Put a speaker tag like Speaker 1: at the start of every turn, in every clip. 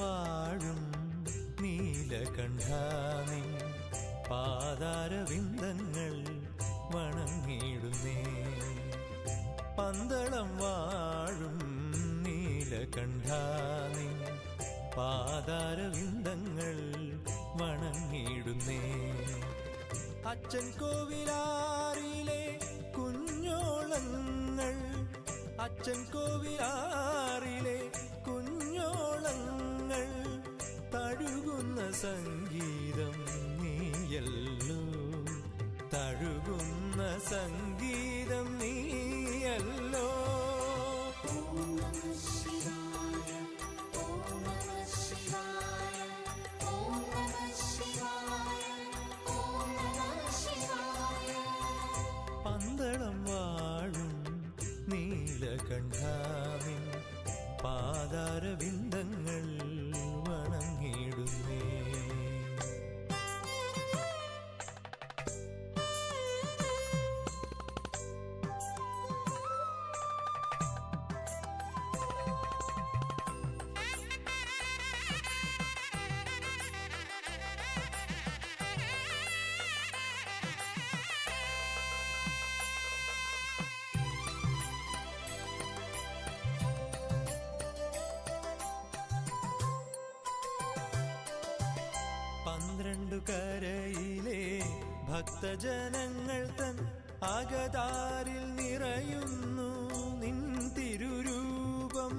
Speaker 1: വാഴും നീലകണ്ഠാനിൻ പാതാരവിന്ദങ്ങൾ വണങ്ങിയിടുന്നേ. പന്തളം വാഴും നീലകണ്ഠാനിൻ പാതാരവിന്ദങ്ങൾ വണങ്ങിയിടുന്നേ. അച്ഛൻ കോവിലാറിലെ കുഞ്ഞോളങ്ങൾ. അച്ഛൻ കോവിലാറിലെ സംഗീതം നീയല്ലോ തഴുകുന്ന സംഗീതം പന്ത്രണ്ടു കരയിലെ ഭക്തജനങ്ങൾ തൻ അകതാരിൽ നിറയുന്നു നിൻ തിരുരൂപം.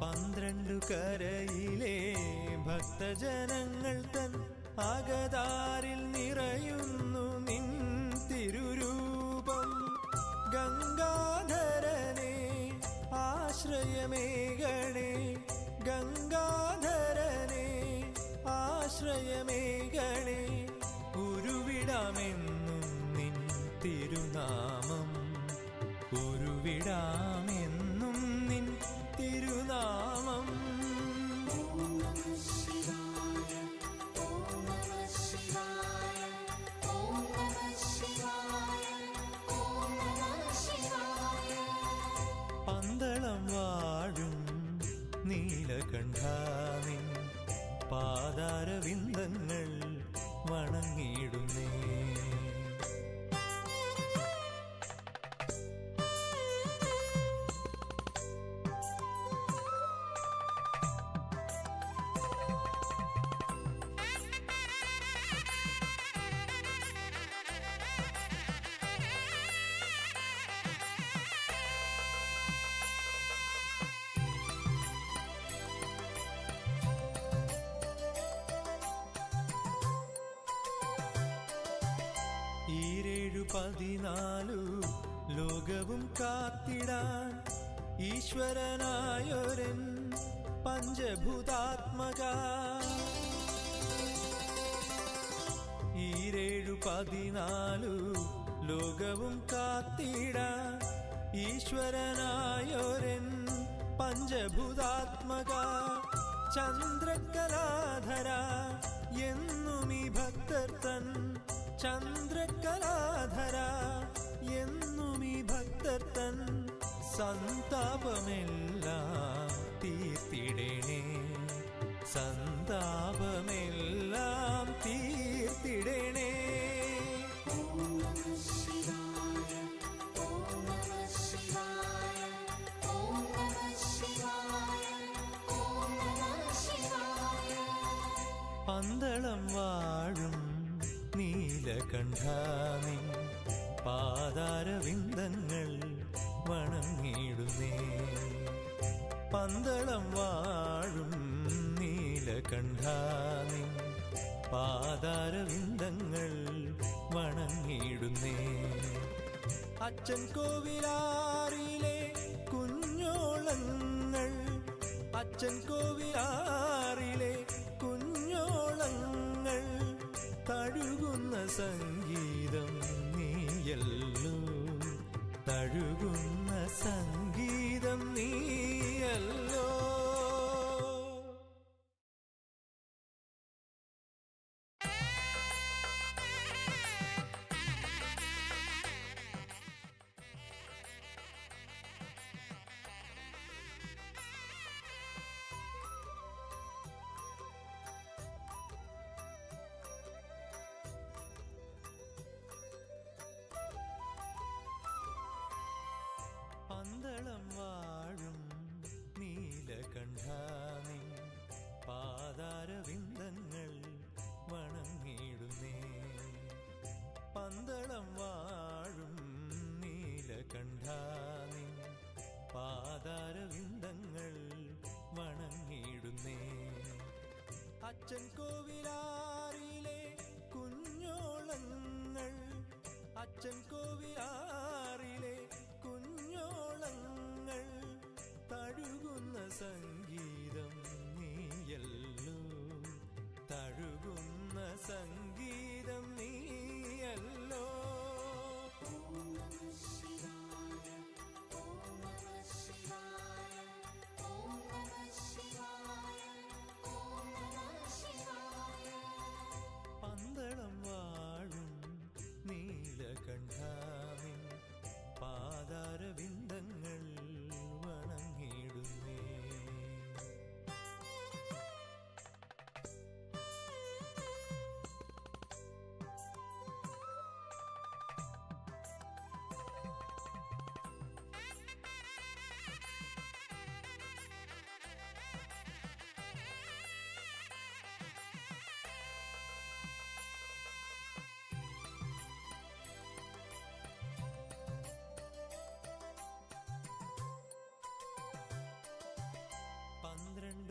Speaker 1: പന്ത്രണ്ടു കരയിലെ ഭക്തജനങ്ങൾ ഈരേഴു പതിനാലു ലോകവും കാത്തിടാൻ ഈശ്വരനായൊരൻ പഞ്ചഭൂതാത്മക. ഈരേഴു പതിനാലു ലോകവും കാത്തിടാൻ ഈശ്വരനായൊരൻ പഞ്ചഭൂതാത്മക. ചന്ദ്രകലാധര എന്നും ഈ ഭക്തർ തൻ ചന്ദ്രകലാധര എന്നും ഈ ഭക്തത്തൻ തൻ സന്താപമെല്ലാം തീർത്തിടണേ. സന്താപമെല്ലാം തീർത്തിടണേ. പന്തളം വാഴും നീലകണ്ഠാനിൻ പാതാരവിന്ദങ്ങൾ വണങ്ങിടുന്നേ പന്തളം വാഴും നീലകണ്ഠാനിൻ പാതാരവിന്ദങ്ങൾ വണങ്ങിടുന്നേ അച്ഛൻ കോവിലാറിലെ കുഞ്ഞോളങ്ങൾ അച്ഛൻ കോവിലാറിലെ തഴുകുന്ന സംഗീതം നീയല്ലോ തഴുകുന്ന സംഗീതം വാഴും നീലകണ്ഠാനിൻ പാതാരവിന്ദങ്ങൾ വണങ്ങിടുന്നേ പന്തളം വാഴും നീലകണ്ഠാനിൻ പാതാരവിന്ദങ്ങൾ വണങ്ങിടുന്നേ അച്ഛൻ കോവിലാറിലെ കുഞ്ഞോളങ്ങൾ. അച്ഛൻ കോവിലാറിലെ സംഗീതം നീയല്ലോ തഴുകുന്ന സംഗീതം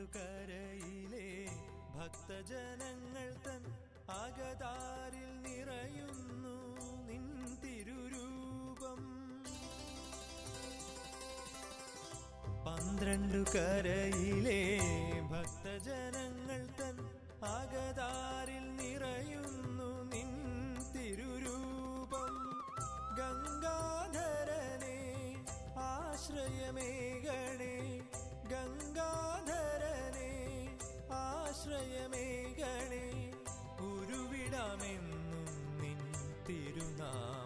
Speaker 1: പന്ത്രണ്ടു കരയിലെ ഭക്തജനങ്ങൾ തൻ അകതാരിൽ നിറയുന്നു നിൻ തിരുരൂപം. പന്ത്രണ്ടു കരയിലെ ഭക്തജനങ്ങൾ ആശ്രയമേകണേ ഉരുവിടാമെന്നും നിൻ തിരുനാമം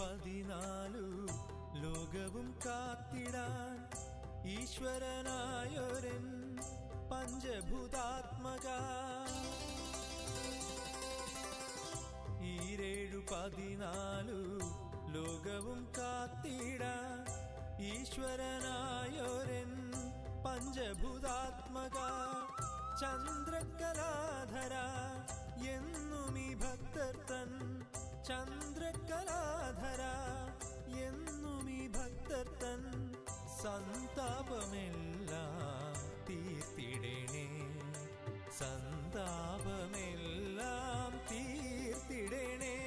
Speaker 1: പതിനാലു ലോകവും കാത്തിടാൻ ഈശ്വരനായൊരൻ പഞ്ചഭൂതാത്മക. ഈരേഴു പതിനാലു ലോകവും കാത്തിടാൻ ഈശ്വരനായൊരൻ പഞ്ചഭൂതാത്മക. ചന്ദ്രകലാധര എന്നുമീ ഭക്തർ തൻ ചന്ദ്രകലാധര എന്നും ഈ ഭക്തർ തൻ സന്താപമെല്ലാം തീർത്തിടണേ. സന്താപമെല്ലാം തീർത്തിടണേ.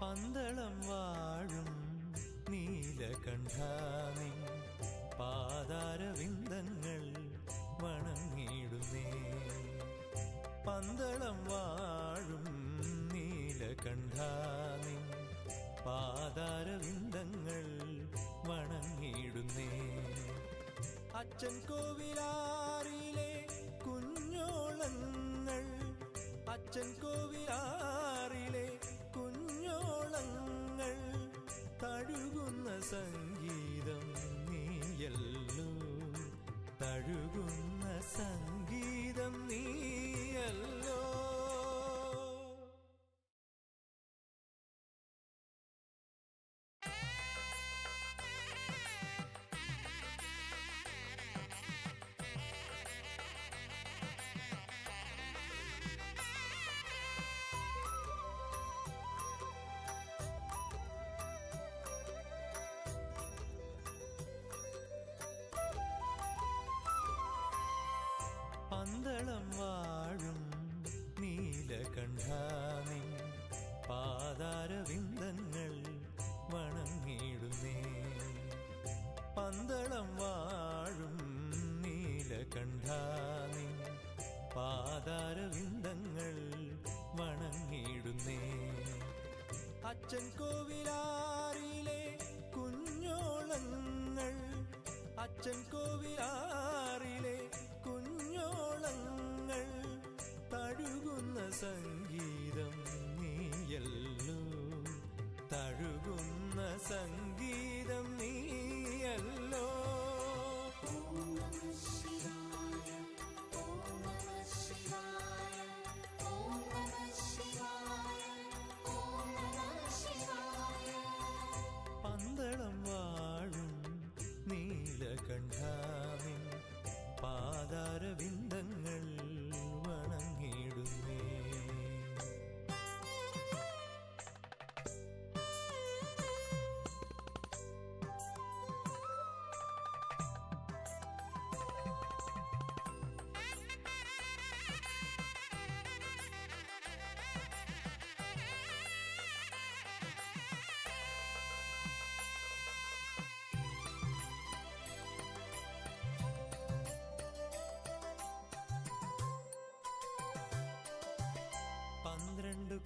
Speaker 1: പന്തളം വാഴും നീലകണ്ഠാനിൻ അച്ഛൻ കോവിലാറിലെ കുഞ്ഞോളങ്ങൾ. അച്ഛൻ കോവിലാറിലെ കുഞ്ഞോളങ്ങൾ. തഴുകുന്ന സംഗീതം നീയല്ലോ. തഴുകുന്ന സംഗീതം നീയല്ലോ. പന്തളം വാഴും നീലകണ്ഠാനിൻ പാതാരവിന്ദങ്ങൾ വണങ്ങിടുന്നേ പന്തളം വാഴും നീലകണ്ഠാനിൻ പാതാരവിന്ദങ്ങൾ വണങ്ങിടുന്നേ അച്ഛൻ കോവിലാറിലെ കുഞ്ഞോളങ്ങൾ. അച്ഛൻ കോവിലാറിലെ തഴുകുന്ന സംഗീതം നീയല്ലോ. തഴുകുന്ന സംഗീതം നീയല്ലോ.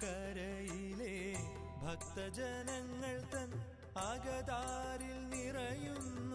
Speaker 1: കരയിലെ ഭക്തജനങ്ങൾ തൻ അകതാരിൽ നിറയുന്നു.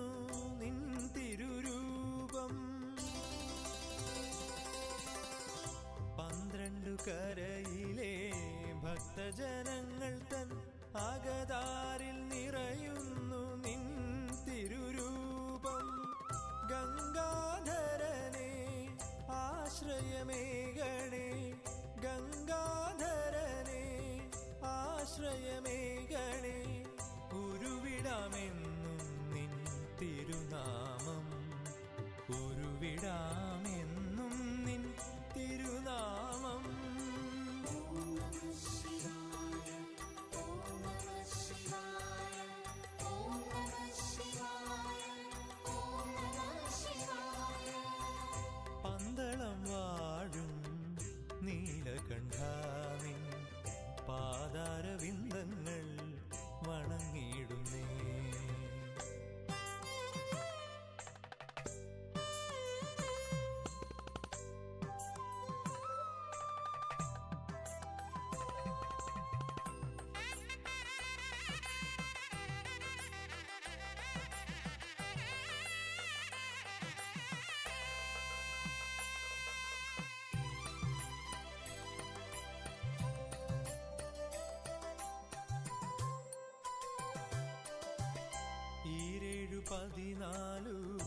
Speaker 1: പതിനാലു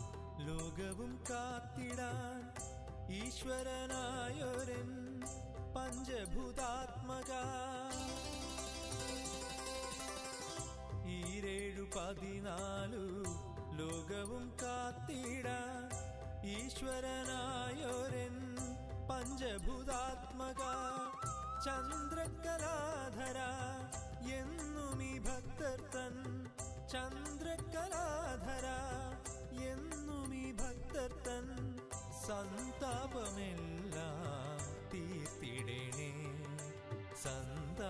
Speaker 1: ലോകവും കാത്തിടാൻ ഈശ്വരനായൊരൻ പഞ്ചഭൂതാത്മക. ഈരേഴു പതിനാലു ലോകവും കാത്തിടാൻ ഈശ്വരനായൊരൻ പഞ്ചഭൂതാത്മക. ചന്ദ്രകലാധര എന്നുമീ ഭക്തർ തൻ ചന്ദ്രകലാധര സന്താപമെല്ലാം തീർത്തിടണേ. സന്താപമെല്ലാം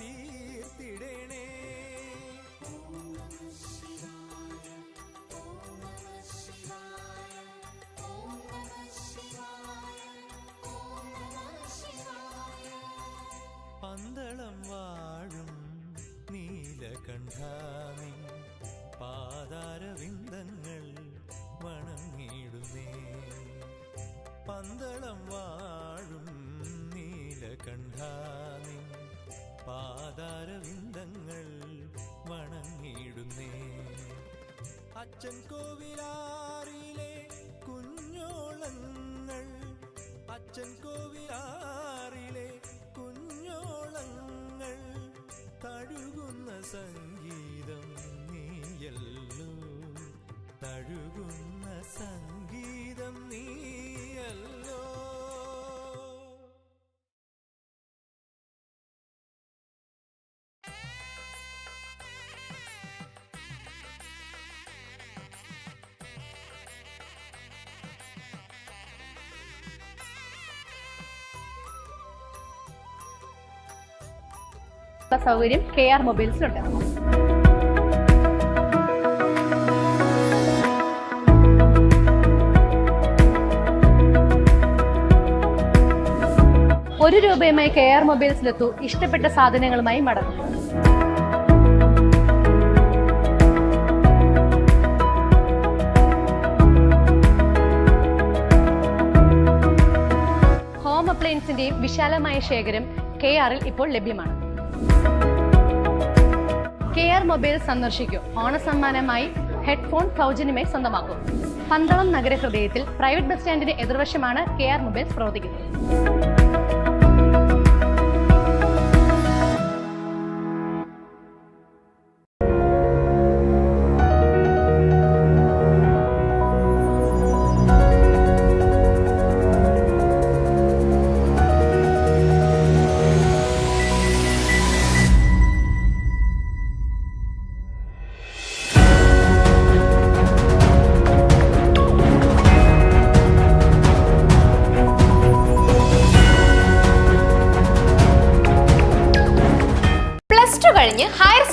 Speaker 1: തീർത്തിടണേ. പന്തളം വാഴും നീലകണ്ഠാനിൻ പന്തളം വാഴും നീലകണ്ഠാനി പാതാരവിന്ദങ്ങൾ വണങ്ങിയിടുന്നേ. അച്ഛൻ കോവിലാറിലെ കുഞ്ഞോളങ്ങൾ. അച്ഛൻ കോവിലാറിലെ കുഞ്ഞോളങ്ങൾ. തഴുകുന്ന സംഗീതം നീയല്ലോ തഴുകുന്ന
Speaker 2: സൗകര്യം കെ ആർ മൊബൈൽസിലുണ്ട് ഒരു രൂപയുമായി കെ ആർ മൊബൈൽസിലെത്തൂ. ഇഷ്ടപ്പെട്ട സാധനങ്ങളുമായി മടങ്ങും. ഹോം അപ്ലയൻസിന്റെയും വിശാലമായ ശേഖരം കെ ആറിൽ ഇപ്പോൾ ലഭ്യമാണ്. കെ ആർ മൊബൈൽ സന്ദർശിക്കൂ. ഓണസമ്മാനമായി ഹെഡ്ഫോൺ സൗജന്യമായി സ്വന്തമാക്കും. പന്തളം നഗരഹൃദയത്തിൽ പ്രൈവറ്റ് ബസ് സ്റ്റാൻഡിന് എതിർവശമാണ് കെ ആർ മൊബൈൽസ് പ്രവർത്തിക്കുന്നത്.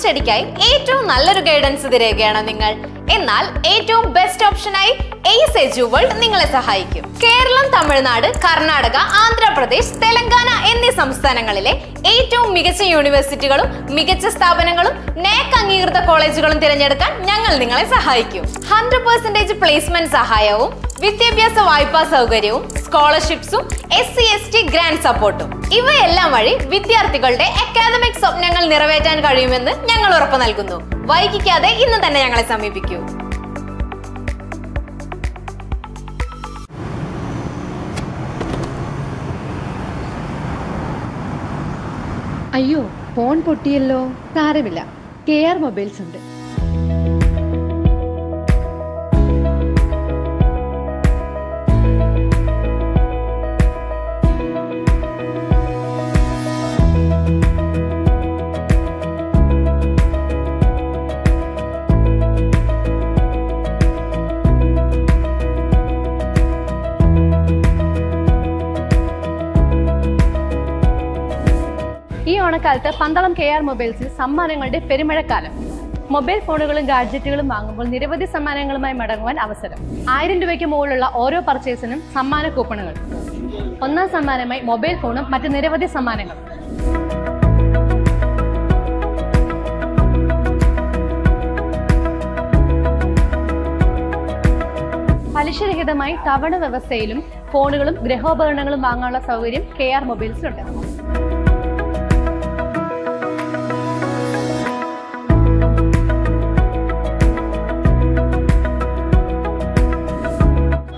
Speaker 3: സ്റ്റഡിക്കായി ഏറ്റവും നല്ലൊരു ഗൈഡൻസ് തിരയുകയാണ് നിങ്ങൾ. എന്നാൽ ഏറ്റവും ബെസ്റ്റ് ഓപ്ഷനായി എയ്സ് എജു വേൾഡ് നിങ്ങളെ സഹായിക്കും. കേരളം തമിഴ്നാട് കർണാടക ആന്ധ്രാപ്രദേശ് തെലങ്കാന എന്നീ സംസ്ഥാനങ്ങളിലെ ഏറ്റവും മികച്ച യൂണിവേഴ്സിറ്റികളും മികച്ച സ്ഥാപനങ്ങളും നേക് അംഗീകൃത കോളേജുകളും തിരഞ്ഞെടുക്കാൻ ഞങ്ങൾ നിങ്ങളെ സഹായിക്കും. ഹൺഡ്രഡ് പെർസെന്റേജ് പ്ലേസ്മെന്റ് സഹായവും വിദ്യാഭ്യാസ വായ്പാ സൗകര്യവും സ്കോളർഷിപ്സും S C S T grant സപ്പോർട്ടും. ഇവയെല്ലാം വഴി വിദ്യാർത്ഥികളുടെ അക്കാദമിക് സ്വപ്നങ്ങൾ നിറവേറ്റാൻ കഴിയുമെന്ന് ഞങ്ങൾ ഉറപ്പു നൽകുന്നു. വൈകിക്കാതെ ഇന്ന് തന്നെ ഞങ്ങളെ സമീപിക്കൂ.
Speaker 2: അയ്യോ ഫോൺ പൊട്ടിയല്ലോ. സാരമില്ല. കെ ആർ മൊബൈൽസ് ഉണ്ട്. ഓണക്കാലത്ത് പന്തളം കെ ആർ മൊബൈൽസിൽ സമ്മാനങ്ങളുടെ പെരുമഴക്കാലം. മൊബൈൽ ഫോണുകളും ഗാഡ്ജറ്റുകളും വാങ്ങുമ്പോൾ നിരവധി സമ്മാനങ്ങളുമായി മടങ്ങുവാൻ അവസരം. ആയിരം രൂപയ്ക്ക് മുകളിലുള്ള ഓരോ പർച്ചേസിനും സമ്മാന കൂപ്പണുകൾ. ഒന്നാം സമ്മാനമായി മൊബൈൽ ഫോണും മറ്റ് നിരവധി സമ്മാനങ്ങൾ പലിശരഹിതമായി തവണ വ്യവസ്ഥയിലും ഫോണുകളും ഗൃഹോപകരണങ്ങളും വാങ്ങാനുള്ള സൗകര്യം കെ ആർ മൊബൈൽസിലുണ്ട്.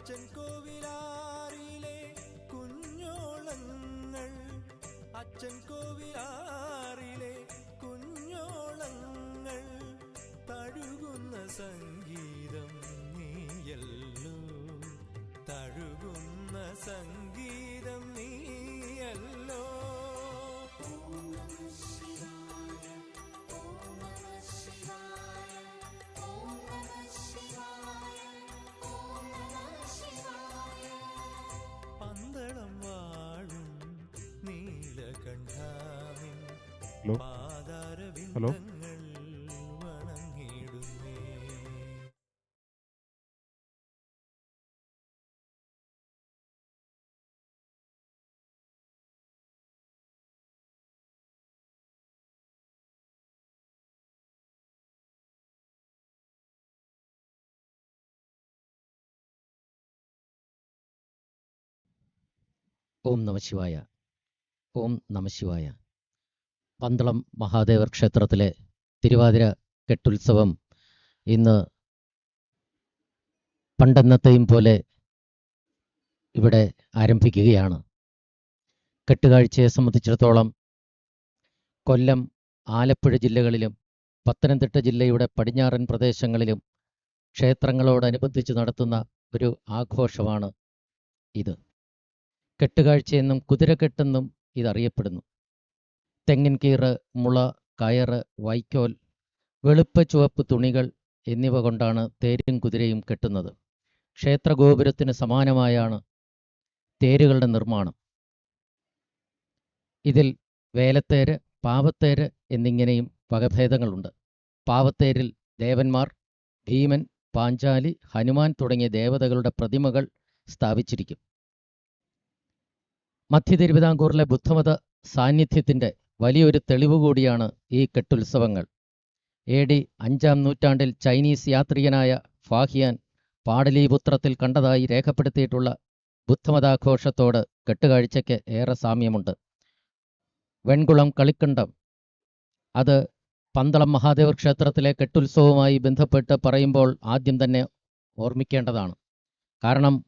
Speaker 1: അച്ഛൻ കോവിലാറിലെ കുഞ്ഞോളങ്ങൾ. അച്ഛൻ കോവിലാറിലെ കുഞ്ഞോളങ്ങൾ. തഴുകുന്ന സംഗീതം നീയല്ലോ. തഴുകുന്ന സംഗീതം
Speaker 4: ഹലോ? ഹലോ?
Speaker 5: ഓം നമശിവായ ഓം നമശിവായ പന്തളം മഹാദേവർ ക്ഷേത്രത്തിലെ തിരുവാതിര കെട്ടുത്സവം ഇന്ന് പണ്ടെന്നത്തെയും പോലെ ഇവിടെ ആരംഭിക്കുകയാണ്. കെട്ടുകാഴ്ചയെ സംബന്ധിച്ചിടത്തോളം കൊല്ലം ആലപ്പുഴ ജില്ലകളിലും പത്തനംതിട്ട ജില്ലയുടെ പടിഞ്ഞാറൻ പ്രദേശങ്ങളിലും ക്ഷേത്രങ്ങളോടനുബന്ധിച്ച് നടത്തുന്ന ഒരു ആഘോഷമാണ് ഇത്. കെട്ടുകാഴ്ചയെന്നും കുതിരക്കെട്ടെന്നും ഇതറിയപ്പെടുന്നു. തെങ്ങിൻ കീറ് മുള കയറ് വൈക്കോൽ വെളുപ്പ ചുവപ്പ് തുണികൾ എന്നിവ കൊണ്ടാണ് തേരും കുതിരയും കെട്ടുന്നത്. ക്ഷേത്രഗോപുരത്തിന് സമാനമായാണ് തേരുകളുടെ നിർമ്മാണം. ഇതിൽ വേലത്തേര് പാവത്തേര് എന്നിങ്ങനെയും വകഭേദങ്ങളുണ്ട്. പാവത്തേരിൽ ദേവന്മാർ ഭീമൻ പാഞ്ചാലി ഹനുമാൻ തുടങ്ങിയ ദേവതകളുടെ പ്രതിമകൾ സ്ഥാപിച്ചിരിക്കും. മധ്യ തിരുവിതാംകൂറിലെ ബുദ്ധമത സാന്നിധ്യത്തിന്റെ വലിയൊരു തെളിവ് കൂടിയാണ് ഈ കെട്ടുത്സവങ്ങൾ. എ ഡി അഞ്ചാം നൂറ്റാണ്ടിൽ ചൈനീസ് യാത്രികനായ ഫാഹിയാൻ പാടലീപുത്രത്തിൽ കണ്ടതായി രേഖപ്പെടുത്തിയിട്ടുള്ള ബുദ്ധമതാഘോഷത്തോട് കെട്ടുകാഴ്ചയ്ക്ക് ഏറെ സാമ്യമുണ്ട്. വെൺകുളം കളിക്കണ്ടം. അത് പന്തളം മഹാദേവ ക്ഷേത്രത്തിലെ കെട്ടുത്സവവുമായി ബന്ധപ്പെട്ട് പറയുമ്പോൾ ആദ്യം തന്നെ ഓർമ്മിക്കേണ്ടതാണ്. കാരണം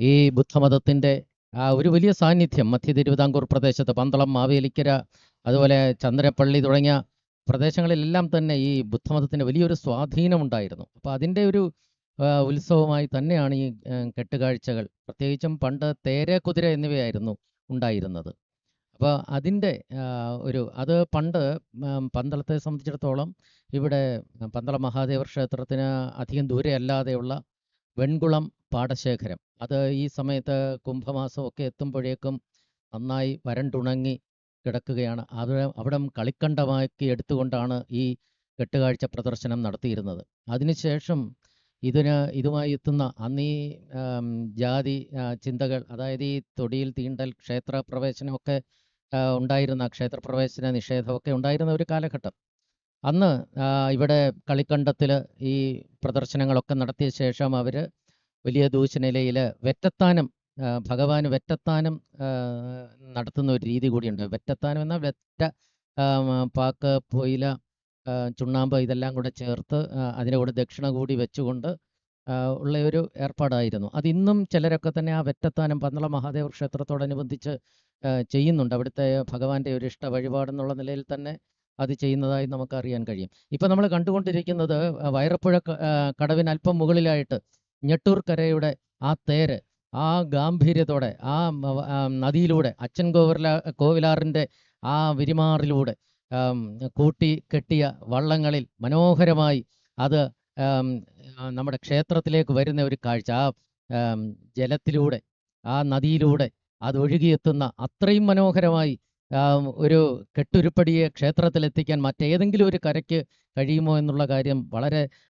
Speaker 5: ഈ ബുദ്ധമതത്തിന്റെ ഒരു വലിയ സാന്നിധ്യം. മധ്യ തിരുവിതാംകൂർ പ്രദേശത്ത് പന്തളം മാവേലിക്കര അതുപോലെ ചന്ദ്രപ്പള്ളി തുടങ്ങിയ പ്രദേശങ്ങളിലെല്ലാം തന്നെ ഈ ബുദ്ധമതത്തിന്റെ വലിയൊരു സ്വാധീനമുണ്ടായിരുന്നു. അപ്പോൾ അതിന്റെ ഒരു ഉത്സവമായി തന്നെയാണ് ഈ കെട്ടുകാഴ്ചകൾ. പ്രത്യേകിച്ചും പണ്ട് തേര കുതിര എന്നിവയായിരുന്നു ഉണ്ടായിരുന്നത്. അപ്പോൾ അതിന്റെ ഒരു അത് പണ്ട് പന്തളത്തെ സംബന്ധിച്ചിടത്തോളം ഇവിടെ പന്തളം മഹാദേവ ക്ഷേത്രത്തിന് അധികം ദൂരെ അല്ലാതെയുള്ള വെൺകുളം പാടശേഖരം അത് ഈ സമയത്ത് കുംഭമാസമൊക്കെ എത്തുമ്പോഴേക്കും നന്നായി വരണ്ടുണങ്ങി കിടക്കുകയാണ്. അത് അവിടം കളിക്കണ്ടമാക്കി എടുത്തുകൊണ്ടാണ് ഈ കെട്ടുകാഴ്ച പ്രദർശനം നടത്തിയിരുന്നത്. അതിനുശേഷം ഇതിന് ഇതുമായി എത്തുന്ന അന്ന് ജാതി ചിന്തകൾ അതായത് ഈ തൊടിയിൽ തീണ്ടൽ ക്ഷേത്ര പ്രവേശനമൊക്കെ ഉണ്ടായിരുന്ന ക്ഷേത്രപ്രവേശന നിഷേധമൊക്കെ ഉണ്ടായിരുന്ന ഒരു കാലഘട്ടം. അന്ന് ഇവിടെ കളിക്കണ്ടത്തിൽ ഈ പ്രദർശനങ്ങളൊക്കെ നടത്തിയ ശേഷം അവർ വലിയ ദൂശനിലയിൽ വെറ്റത്താനം ഭഗവാൻ വെറ്റത്താനം നടത്തുന്ന ഒരു രീതി കൂടിയുണ്ട്. വെറ്റത്താനം എന്നാൽ വെറ്റ പാക്ക് പൊയില ചുണ്ണാമ്പ് ഇതെല്ലാം കൂടെ ചേർത്ത് അതിന്റെ കൂടെ ദക്ഷിണ കൂടി വെച്ചുകൊണ്ട് ഉള്ള ഒരു ഏർപ്പാടായിരുന്നു. അത് ഇന്നും ചിലരൊക്കെ തന്നെ ആ വെറ്റത്താനം പന്തള മഹാദേവ ക്ഷേത്രത്തോടനുബന്ധിച്ച് ചെയ്യുന്നുണ്ട്. അവിടുത്തെ ഭഗവാന്റെ ഒരു ഇഷ്ട വഴിപാടെന്നുള്ള നിലയിൽ തന്നെ അത് ചെയ്യുന്നതായി നമുക്കറിയാൻ കഴിയും. ഇപ്പം നമ്മൾ കണ്ടുകൊണ്ടിരിക്കുന്നത് വൈറപ്പുഴ കടവിന് അല്പം മുകളിലായിട്ട് ഞെട്ടൂർ കരയുടെ ആ തേര് ആ ഗാംഭീര്യത്തോടെ ആ നദിയിലൂടെ അച്ഛൻ കോവിലാ കോവിലാറിന്റെ ആ വിരിമാറിലൂടെ കൂട്ടി കെട്ടിയ വള്ളങ്ങളിൽ മനോഹരമായി അത് നമ്മുടെ ക്ഷേത്രത്തിലേക്ക് വരുന്ന ഒരു കാഴ്ച ആ ജലത്തിലൂടെ ആ നദിയിലൂടെ അത് ഒഴുകിയെത്തുന്ന അത്രയും മനോഹരമായി ഒരു കെട്ടുരുപ്പടിയെ ക്ഷേത്രത്തിലെത്തിക്കാൻ മറ്റേതെങ്കിലും ഒരു കരയ്ക്ക് കഴിയുമോ എന്നുള്ള കാര്യം വളരെ